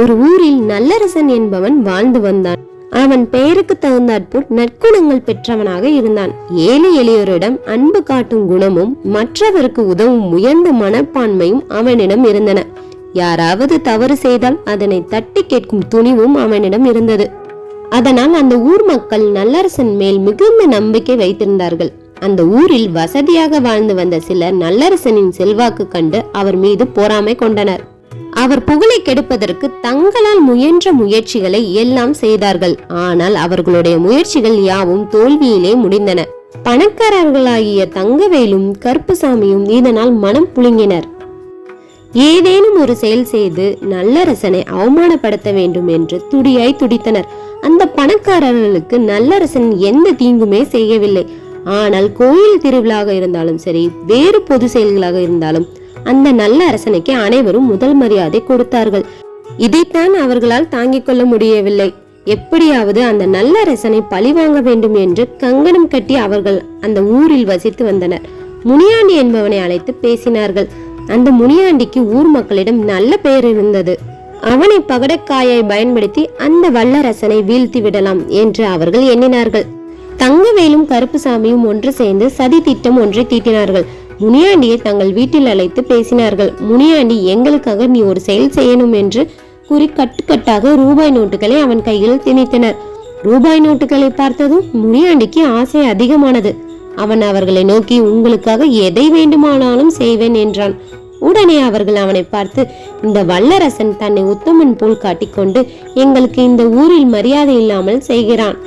ஒரு ஊரில் நல்லரசன் என்பவன் வாழ்ந்து வந்தான். அவன் பெயருக்கு தகுந்தாற்போல் நற்குணங்கள் பெற்றவனாக இருந்தான். ஏழை எளியோரிடம் அன்பு காட்டும் குணமும் மற்றவருக்கு உதவும் உயர்ந்த மனப்பான்மையும் அவனிடம் இருந்தன. யாராவது தவறு செய்தால் அதனை தட்டி கேட்கும் துணிவும் அவனிடம் இருந்தது. அதனால் அந்த ஊர் மக்கள் நல்லரசன் மேல் மிகுந்த நம்பிக்கை வைத்திருந்தார்கள். அந்த ஊரில் வசதியாக வாழ்ந்து வந்த சிலர் நல்லரசனின் செல்வாக்கு கண்டு அவர் மீது பொறாமை கொண்டனர். அவர் புகழை கெடுப்பதற்கு தங்களால் முயன்ற முயற்சிகளை எல்லாம் செய்தார்கள். ஆனால் அவர்களுடைய முயற்சிகள் யாவும் தோல்வியிலே முடிந்தன. பணக்காரர்களாகிய தங்கவேலும் கருப்புசாமியும் இதனால் மனம் புழுங்கினர். ஏதேனும் ஒரு செயல் செய்து நல்லரசனை அவமானப்படுத்த வேண்டும் என்று துடியாய் துடித்தனர். அந்த பணக்காரர்களுக்கு நல்லரசன் எந்த தீங்குமே செய்யவில்லை. ஆனால் கோயில் திருவிழாக இருந்தாலும் சரி வேறு பொது செயல்களாக இருந்தாலும் அந்த நல்ல அரசனுக்கு அனைவரும் முதல் மரியாதை கொடுத்தார்கள். இதைத்தான் அவர்களால் தாங்கிக் கொள்ள முடியவில்லை. எப்படியாவது அந்த நல்ல அரசனை பழிவாங்க வேண்டும் என்று கங்கணம் கட்டி அவர்கள் அந்த ஊரில் வசித்து வந்தனர். முனியாண்டி என்பவனை அழைத்து பேசினார்கள். அந்த முனியாண்டிக்கு ஊர் மக்களிடம் நல்ல பெயர் இருந்தது. அவனை பகடக்காயை பயன்படுத்தி அந்த வல்லரசனை வீழ்த்தி விடலாம் என்று அவர்கள் எண்ணினார்கள். தங்கவேலும் கருப்புசாமியும் ஒன்று சேர்ந்து சதி திட்டம் ஒன்றை தீட்டினார்கள். முனியாண்டியை தங்கள் வீட்டில் அழைத்து பேசினார்கள். முனியாண்டி எங்களுக்காக நீ ஒரு செயல் செய்யணும் என்று கூறி கட்டுக்கட்டாக ரூபாய் நோட்டுகளை அவன் கையில் திணித்தனர். ரூபாய் நோட்டுகளை பார்த்ததும் முனியாண்டிக்கு ஆசை அதிகமானது. அவன் அவர்களை நோக்கி உங்களுக்காக எதை வேண்டுமானாலும் செய்வேன் என்றான். உடனே அவர்கள் அவனை பார்த்து இந்த வல்லரசன் தன்னை உத்தமன் போல் காட்டிக்கொண்டு எங்களுக்கு இந்த ஊரில் மரியாதை இல்லாமல் செய்கிறான்.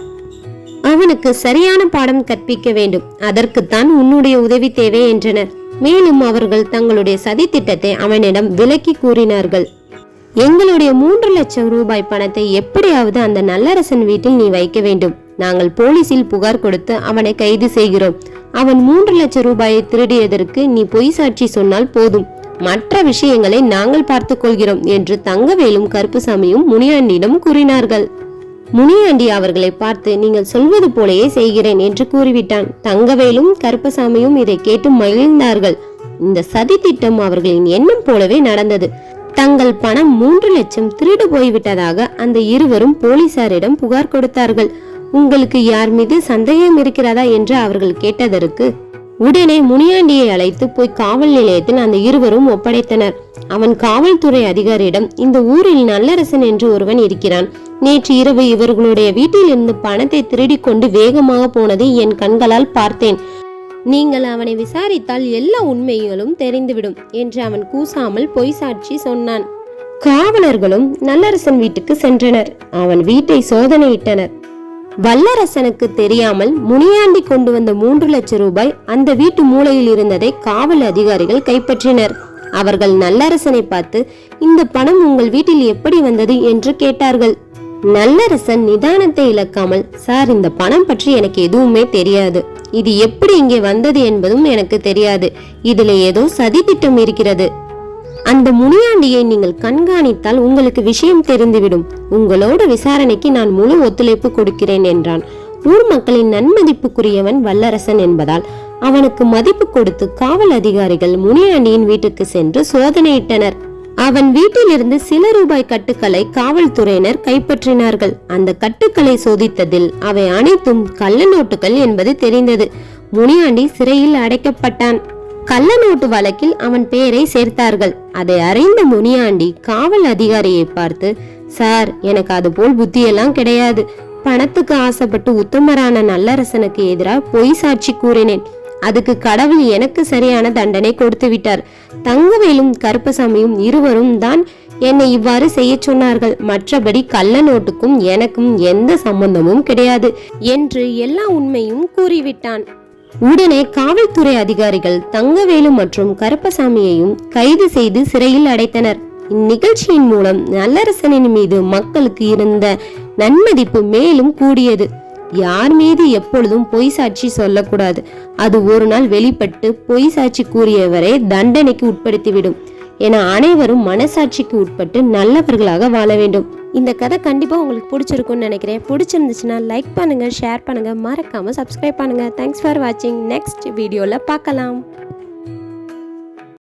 அவனுக்கு சரியான பாடம் கற்பிக்க வேண்டும். அதற்குத்தான் உன்னுடைய உதவி தேவை என்றனர். மேலும் அவர்கள் தங்களுடைய சதி திட்டத்தை அவனிடம் விலக்கி கூறினார்கள். எங்களுடைய மூன்று லட்சம் ரூபாய் பணத்தை எப்படியாவது அந்த நல்லரசன் வீட்டில் நீ வைக்க வேண்டும். நாங்கள் போலீசில் புகார் கொடுத்து அவனை கைது செய்கிறோம். அவன் மூன்று லட்சம் ரூபாயை திருடியதற்கு நீ பொய் சாட்சி சொன்னால் போதும். மற்ற விஷயங்களை நாங்கள் பார்த்துக் கொள்கிறோம் என்று தங்கவேலும் கருப்புசாமியும் முனியாண்டியிடம் கூறினார்கள். முனியாண்டி அவர்களை பார்த்து நீங்கள் சொல்வது போலயே செய்கிறேன் என்று கூறிவிட்டான். தங்கவேலும் கருப்பசாமியும் இதை கேட்டு மகிழ்ந்தார்கள். இந்த சதி திட்டம் அவர்களின் எண்ணம் போலவே நடந்தது. தங்கள் பணம் மூன்று லட்சம் திருடு போய்விட்டதாக அந்த இருவரும் போலீசாரிடம் புகார் கொடுத்தார்கள். உங்களுக்கு யார் மீது சந்தேகம் இருக்கிறதா? என்று அவர்கள் கேட்டதற்கு உடனே முனியாண்டியை அழைத்து போய் காவல் நிலையத்தில் அந்த இருவரும் ஒப்படைத்தனர். அவன் காவல்துறை அதிகாரியிடம் இந்த ஊரில் நல்லரசன் என்று ஒருவன் இருக்கிறான். நேற்று இரவு இவர்களுடைய வீட்டில் இருந்து பணத்தை திருடி கொண்டு வேகமாக போனதை என் கண்களால் பார்த்தேன். நீங்கள் அவனை விசாரித்தால் எல்லா உண்மைகளும் தெரிந்துவிடும் என்று அவன் கூசாமல் பொய் சாட்சி சொன்னான். காவலர்களும் நல்லரசன் வீட்டுக்கு சென்றனர். அவன் வீட்டை சோதனையிட்டனர். வல்லரசனுக்கு தெரியாமல் முனியாண்டி கொண்டு வந்த மூன்று லட்சம் ரூபாய் அந்த வீட்டு மூலையில் இருந்ததை காவல் அதிகாரிகள் கைப்பற்றினர். அவர்கள் நல்லரசனை பார்த்து இந்த பணம் உங்கள் வீட்டில் எப்படி வந்தது? என்று கேட்டார்கள். நல்லரசன் நிதானத்தை இழக்காமல் சார் இந்த பணம் பற்றி எனக்கு எதுவுமே தெரியாது. இது எப்படி இங்கே வந்தது என்பதும் எனக்கு தெரியாது. இதுல ஏதோ சதி திட்டம் இருக்கிறது. அந்த முனியாண்டியை நீங்கள் கண்காணித்தால் உங்களுக்கு விஷயம் தெரிந்துவிடும். உங்களோட விசாரணைக்கு நான் முழு ஒத்துழைப்பு கொடுக்கிறேன் என்றான். ஊர் மக்களின் நன்மதிப்புக்குரியவன் வல்லரசன் என்பதால் அவனுக்கு மதிப்பு கொடுத்து காவல் அதிகாரிகள் முனியாண்டியின் வீட்டுக்கு சென்று சோதனையிட்டனர். அவன் வீட்டிலிருந்து சில ரூபாய் கட்டுக்களை காவல்துறையினர் கைப்பற்றினார்கள். அந்த கட்டுக்களை சோதித்ததில் அவை அனைத்தும் கள்ள நோட்டுகள் என்பது தெரிந்தது. முனியாண்டி சிறையில் அடைக்கப்பட்டான். கள்ள நோட்டு வழக்கில் அவன் பெயரை சேர்த்தார்கள். அதை அறிந்த முனியாண்டி காவல் அதிகாரியை பார்த்து சார் எனக்கு அது போல் புத்தியெல்லாம் கிடையாது. பணத்துக்கு ஆசைப்பட்டு உத்தமரான நல்லரசனுக்கு எதிராக பொய் சாட்சி கூறினேன். அதுக்கு கடவுள் எனக்கு சரியான தண்டனை கொடுத்து விட்டார். தங்கவேலும் கருப்பசாமியும் இருவரும் தான் என்னை இவ்வாறு செய்ய சொன்னார்கள். மற்றபடி கள்ள நோட்டுக்கும் எனக்கும் எந்த சம்பந்தமும் கிடையாது என்று எல்லா உண்மையும் கூறிவிட்டான். உடனே காவல்துறை அதிகாரிகள் தங்கவேலு மற்றும் கருப்பசாமியையும் கைது செய்து சிறையில் அடைத்தனர். இந்நிகழ்ச்சியின் மூலம் நல்லரசனின் மீது மக்களுக்கு இருந்த நன்மதிப்பு மேலும் கூடியது. யார் மீது எப்பொழுதும் பொய் சாட்சி சொல்லக்கூடாது. அது ஒரு நாள் வெளிப்பட்டு பொய் சாட்சி கூறியவரை தண்டனைக்கு உட்படுத்திவிடும். என அனைவரும் மனசாட்சிக்கு உட்பட்டு நல்லவர்களாக வாழ வேண்டும். இந்த கதை கண்டிப்பாக உங்களுக்கு பிடிச்சிருக்கும்னு நினைக்கிறேன். பிடிச்சிருந்துச்சுன்னா லைக் பண்ணுங்கள் ஷேர் பண்ணுங்கள் மறக்காமல் சப்ஸ்கிரைப் பண்ணுங்கள் தேங்க்ஸ் ஃபார் வாட்சிங் நெக்ஸ்ட் வீடியோவில் பார்க்கலாம்.